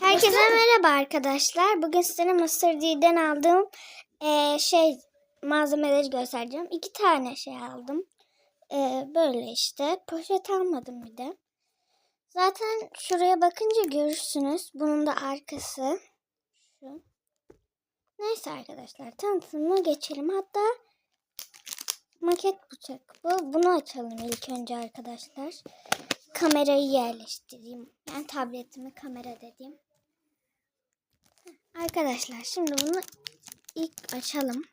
Herkese merhaba arkadaşlar. Bugün size Mısır D'den aldığım eee, şey malzemeleri göstereceğim. İki tane şey aldım. Eee, böyle işte. Poşet almadım bir de. Zaten şuraya bakınca görürsünüz. Bunun da arkası. Şu. Neyse arkadaşlar tanıtımına geçelim. Hatta maket bıçak bu. Bunu açalım ilk önce arkadaşlar. Kamerayı yerleştireyim. Yani tabletimi kamera dediğim. Arkadaşlar şimdi bunu ilk açalım.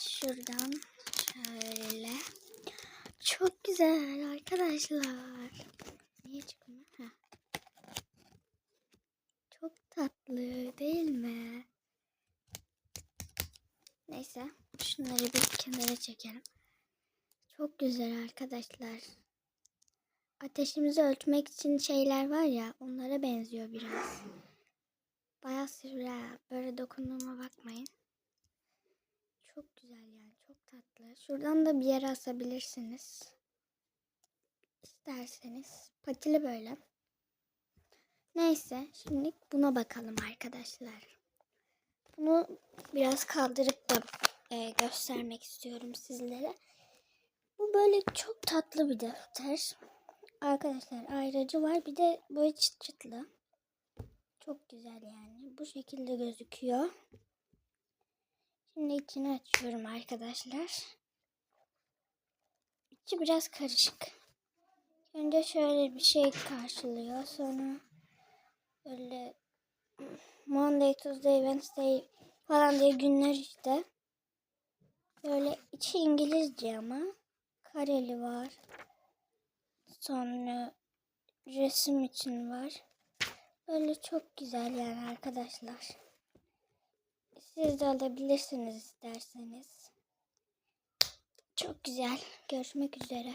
Şuradan şöyle. Çok güzel arkadaşlar. Niye çıkmıyor? Ha. Çok tatlı değil mi? Neyse şunları bir kenara çekelim. Çok güzel arkadaşlar. Ateşimizi ölçmek için şeyler var ya onlara benziyor biraz. Bayağı sivri. Böyle dokunduğuma bakmayın. Çok güzel yani. Çok tatlı. Şuradan da bir yere asabilirsiniz. İsterseniz. Patili böyle. Neyse. Şimdi buna bakalım arkadaşlar. Bunu biraz kaldırıp da e, göstermek istiyorum sizlere. Bu böyle çok tatlı bir defter. Arkadaşlar ayracı var. Bir de böyle çıt çıtlı. Çok güzel yani. Bu şekilde gözüküyor. Şimdi içini açıyorum arkadaşlar. İçi biraz karışık. Önce şöyle bir şey karşılıyor. Sonra böyle Monday, Tuesday, Wednesday falan diye günler işte. Böyle içi İngilizce ama kareli var. Sonra resim için var. Böyle çok güzel yani arkadaşlar. Siz de alabilirsiniz isterseniz. Çok güzel. Görüşmek üzere.